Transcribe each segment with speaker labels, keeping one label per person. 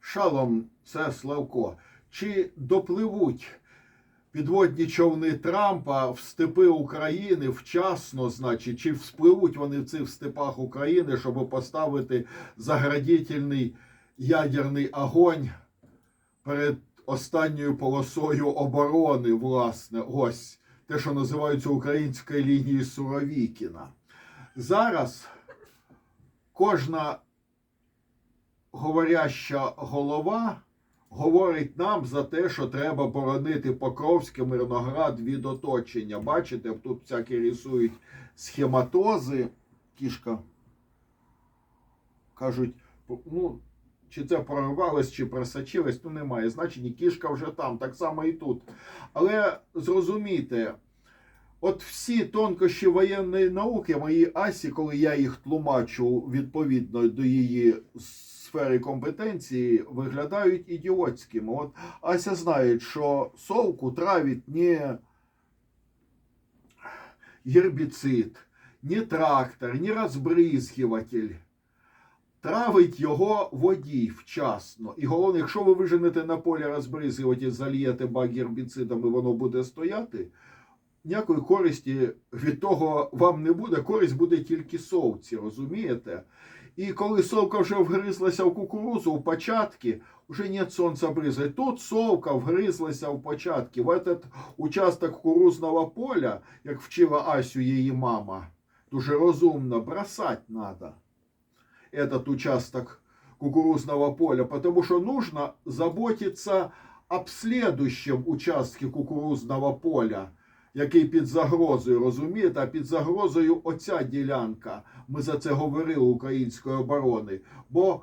Speaker 1: Шалом, це Славко. Чи допливуть підводні човни Трампа в степи України вчасно, значить, чи вспливуть вони в цих степах України, щоб поставити заградительний ядерний огонь перед останньою полосою оборони, власне, ось те, що називається українською лінією Суровікіна. Зараз кожна говоряща голова говорить нам за те, що треба боронити Покровське Мирноград від оточення. Бачите, тут всякі рисують схематози. Кішка. Кажуть, ну, чи це прорвалось, чи просочилось, ну немає значення. Кішка вже там, так само і тут. Але зрозумійте, от всі тонкощі воєнної науки, мої асі, коли я їх тлумачу відповідно до її сфери компетенції, виглядають ідіотськими. От Ася знає, що совку травить не гербіцид, не трактор, не розбризгиватель. Травить його водій вчасно. І головне, якщо ви виженете на полі розбризгувати, зальєте бак гербіцидом і воно буде стояти, ніякої користі від того вам не буде. Користь буде тільки совці, розумієте? І коли совка вже вгризлася в кукурузу у початки, вже нет сонця бризгать. Тут совка вгризлася в початки. В этот участок кукурузного поля, як вчила Асю її мама, дуже розумно, бросать надо этот участок кукурузного поля, потому что нужно заботиться об следующем участке кукурузного поля, який під загрозою, розумієте? А під загрозою оця ділянка. Ми за це говорили української оборони. Бо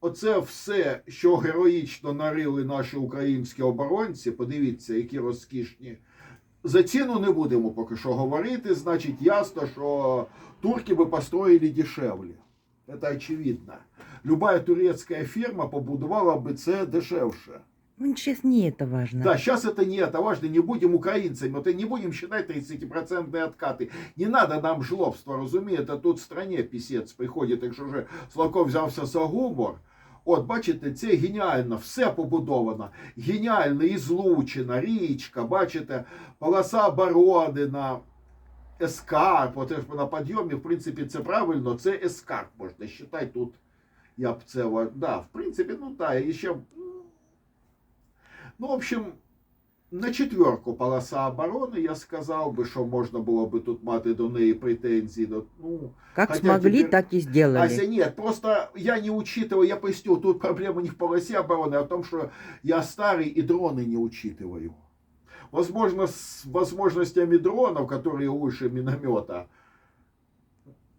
Speaker 1: оце все, що героїчно нарили наші українські оборонці, подивіться, які розкішні. За ціну не будемо поки що говорити. Значить, ясно, що турки би построїли дешевле. Это очевидно. Любая турецкая фирма побудувала бы це дешевше.
Speaker 2: Ну, сейчас не это важно.
Speaker 1: Да, сейчас это не это важно, не будем украинцами, вот и не будем считать 30% откаты. Не надо нам жлобства, розумієте, тут в стране пісець приходить, якщо вже Славко взявся за гумор. От, бачите, це геніально, все побудовано. Геніально і злучена, річка, бачите, полоса оборони на ескарп, от ж на підйомі, в принципі, це правильно, це ескарп, можна вважати тут. Я б це, ва- да, в принципі, ну так, і ще, м, ну, в общем, на четверку полоса оборони, я сказав би, що можна було би тут мати до неї претензії. До, ну,
Speaker 2: Как
Speaker 1: Хотя
Speaker 2: смогли,
Speaker 1: теперь-
Speaker 2: так и сделали.
Speaker 1: Ася, нет, просто я не учитываю, я поясню, тут проблема не в полосе обороны, а в том, что я старый и дроны не учитываю. Возможно, с возможностями дронов, которые выше миномета.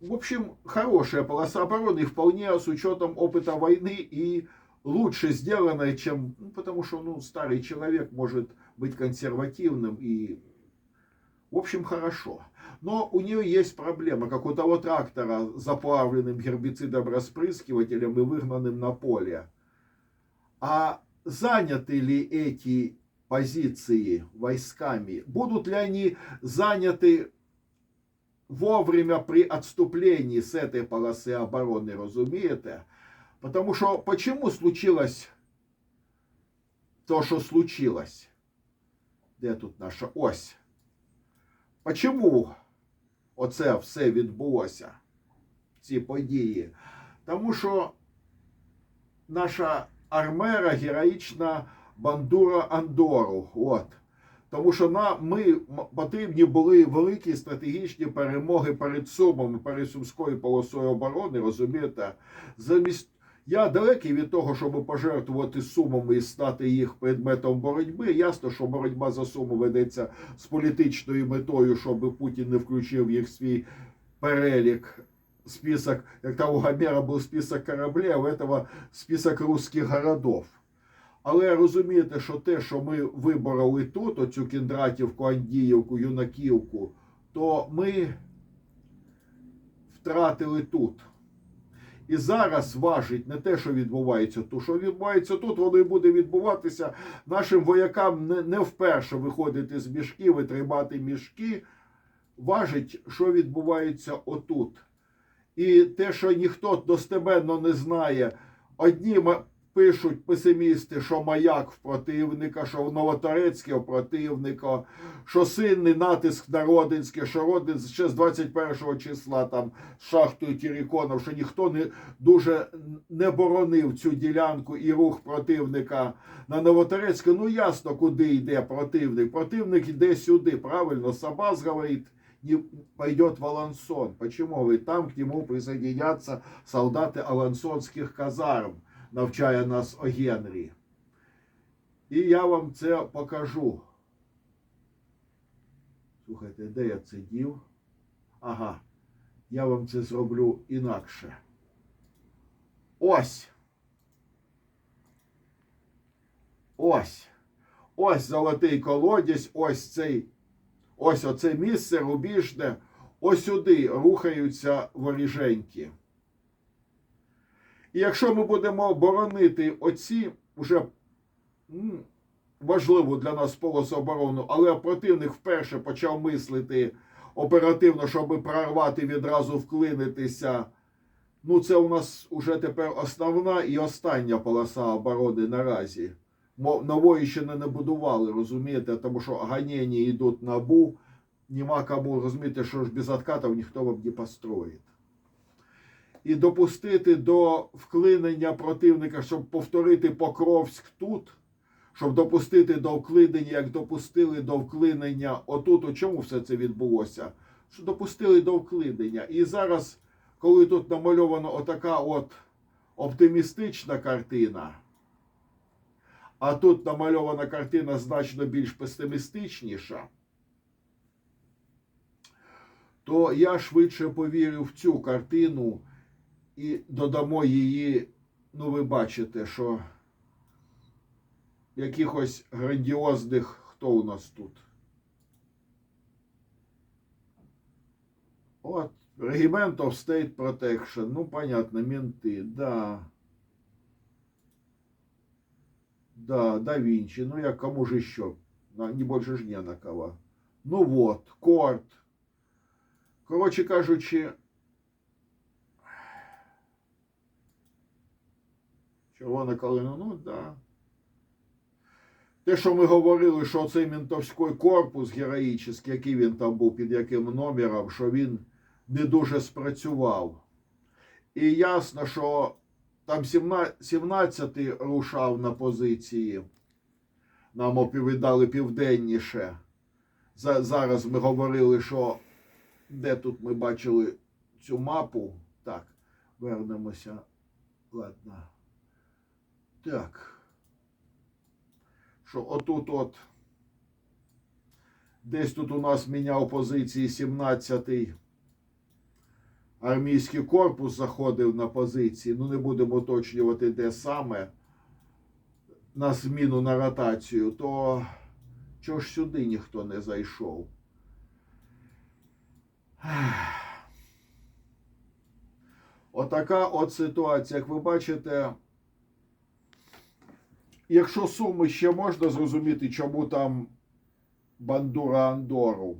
Speaker 1: В общем, хорошая полоса обороны, и вполне с учетом опыта войны и лучше сделанная, чем... Ну, потому что, ну, старый человек может быть консервативным и... В общем, хорошо. Но у нее есть проблема, как у того трактора с заплавленным гербицидом распрыскивателем и выгнанным на поле. А заняты ли эти позиции войсками? Будут ли они заняты вовремя при отступлении с этой полосы обороны, разумеете? Потому что почему случилось то, что случилось? Де тут наша ось? Почему оце все відбулося, ці події? Тому що наша армера героїчна бандура Андору. От. Тому що на, ми потрібні були великі стратегічні перемоги перед Сумом, перед Сумською полосою оборони, розумієте? Замість я далекий від того, щоб пожертвувати сумами і стати їх предметом боротьби. Ясно, що боротьба за суму ведеться з політичною метою, щоб Путін не включив їх в свій перелік. Список, як там у Гомера був список кораблів, а у этого список русських городов. Але розумієте, що те, що ми вибороли тут, оцю Кіндратівку, Андіївку, Юнаківку, то ми втратили тут. І зараз важить не те, що відбувається тут, що відбувається тут, воно і буде відбуватися нашим воякам не, не вперше виходити з мішків і тримати мішки. Важить, що відбувається отут. І те, що ніхто достеменно не знає, одні пишуть песимісти, що маяк в противника, що Новоторецьке в противника, що сильний натиск на Родинське, що Родин ще з 21 числа там з шахтою Тіріконов, що ніхто не дуже не боронив цю ділянку і рух противника на Новоторецьке. Ну ясно, куди йде противник. Противник йде сюди, правильно. Сабаз говорить, не пойдет в Алансон. Почему там к нему присоединятся солдаты алансонських казарм, навчає нас о Генрі. І я вам це покажу. Слухайте, де я це дів? Ага, я вам це зроблю інакше. Ось. Ось. Ось золотий колодязь, ось цей Ось оце місце рубіжне, ось сюди рухаються воріженьки. І якщо ми будемо боронити оці вже важливу для нас полосу оборону, але противник вперше почав мислити оперативно, щоб прорвати відразу вклинитися. Ну, це у нас уже тепер основна і остання полоса оборони наразі. Нової ще не набудували, розумієте, тому що ганення йдуть на БУ, нема кому розумієте, що ж без откатів ніхто вам не построїть. І допустити до вклинення противника, щоб повторити Покровськ тут, щоб допустити до вклинення, як допустили до вклинення отут, у чому все це відбулося? Що допустили до вклинення. І зараз, коли тут намальована отака от оптимістична картина, а тут намальована картина значно більш песимістичніша, то я швидше повірю в цю картину і додамо її, ну ви бачите, що якихось грандіозних, хто у нас тут? От, Regiment of State Protection, ну, понятно, менты, да. Да, да Винчи. Ну, я кому же еще? Не больше ж не на кого. Ну вот, Корт. Коротше кажучи, червона калина, ну да. Те, що ми говорили, що цей ментовський корпус героїчний, який він там був, під яким номером, що він не дуже спрацював. І ясно, що там 17-й рушав на позиції. Нам оповідали південніше. Зараз ми говорили, що де тут ми бачили цю мапу. Так, вернемося. Ладно. Так. Що отут от. Десь тут у нас міняв позиції 17-й армійський корпус заходив на позиції. Ну, не будемо уточнювати, де саме на зміну на ротацію, то чого ж сюди ніхто не зайшов? Отака от ситуація. Як ви бачите, якщо суми ще можна зрозуміти, чому там бандура Андору,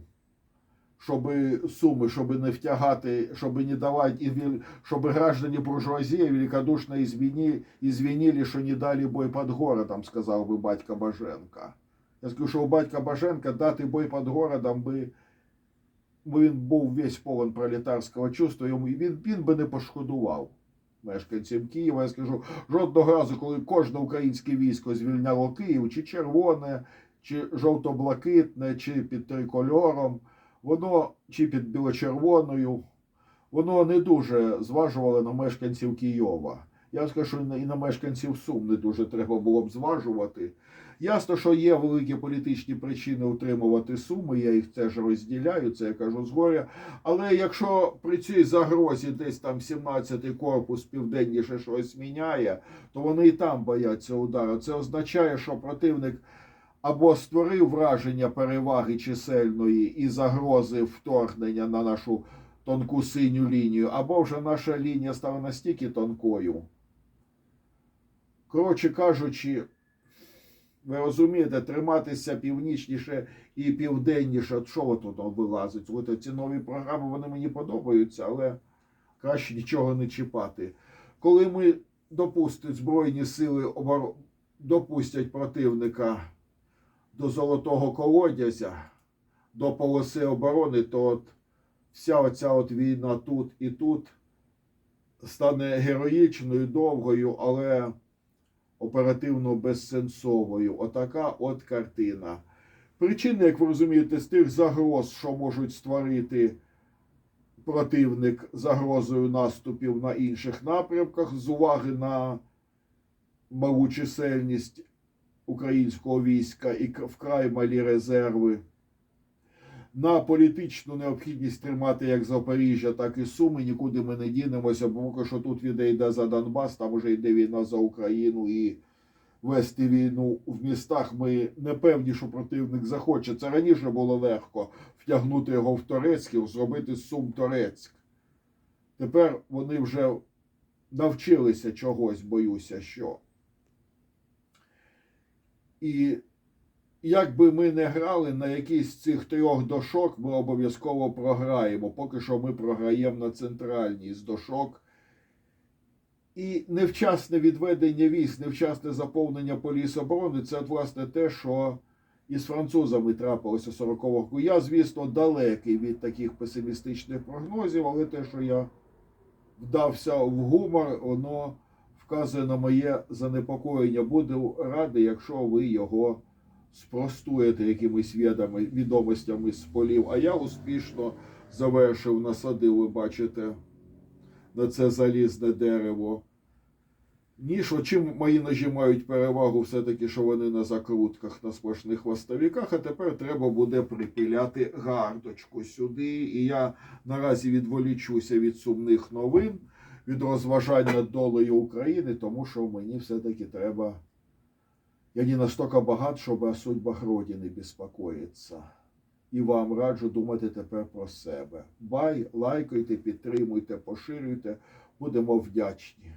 Speaker 1: щоб суми, щоб не втягати, щоб не давати, щоб граждані буржуазії великодушно извини, извинили, що не дали бой під городом, сказав би батько Баженка. Я скажу, що у батька Баженка дати бой під городом би він був весь повен пролетарського чувства, йому він, він би не пошкодував мешканцям Києва. Я скажу, жодного разу, коли кожне українське військо звільняло Київ, чи червоне, чи жовто-блакитне, чи під трикольором, воно чи під біло-червоною, воно не дуже зважувало на мешканців Києва. Я скажу, і на мешканців Сум не дуже треба було б зважувати. Ясно, що є великі політичні причини утримувати суми, я їх теж розділяю, це я кажу згоря. Але якщо при цій загрозі десь там 17-й корпус південніше щось міняє, то вони і там бояться удару. Це означає, що противник або створив враження переваги чисельної і загрози вторгнення на нашу тонку синю лінію, або вже наша лінія стала настільки тонкою. Коротше кажучи, ви розумієте, триматися північніше і південніше. От Що тут вилазить? От ці нові програми вони мені подобаються, але краще нічого не чіпати. Коли ми допустять Збройні сили обор... допустять противника до золотого колодязя, до полоси оборони, то от вся оця от війна тут і тут стане героїчною, довгою, але оперативно безсенсовою. Отака от картина. Причини, як ви розумієте, з тих загроз, що можуть створити противник загрозою наступів на інших напрямках, з уваги на малу чисельність українського війська і вкрай малі резерви, на політичну необхідність тримати як Запоріжжя, так і Суми. Нікуди ми не дінемося, бо поки що тут віде йде за Донбас, там вже йде війна за Україну і вести війну в містах. Ми не певні, що противник захоче. Це раніше було легко втягнути його в Торецький, зробити Сум Торецьк. Тепер вони вже навчилися чогось, боюся, що. І як би ми не грали на якийсь з цих трьох дошок, ми обов'язково програємо. Поки що ми програємо на центральній з дошок. І невчасне відведення військ, невчасне заповнення поліс оборони це от, власне те, що із французами трапилося 40-го року. Я, звісно, далекий від таких песимістичних прогнозів, але те, що я вдався в гумор, воно вказує на моє занепокоєння. Буду радий, якщо ви його спростуєте якимись відами, відомостями з полів. А я успішно завершив, насадив, ви бачите, на це залізне дерево. Ніж, чим мої ножі мають перевагу, все-таки, що вони на закрутках, на сплошних хвостовиках, а тепер треба буде припиляти гардочку сюди. І я наразі відволічуся від сумних новин, від розважань над долею України, тому що мені все-таки треба. Я не настолько багат, щоб о судьбах Родини безпокоїться. І вам раджу думати тепер про себе. Бай, лайкайте, підтримуйте, поширюйте. Будемо вдячні.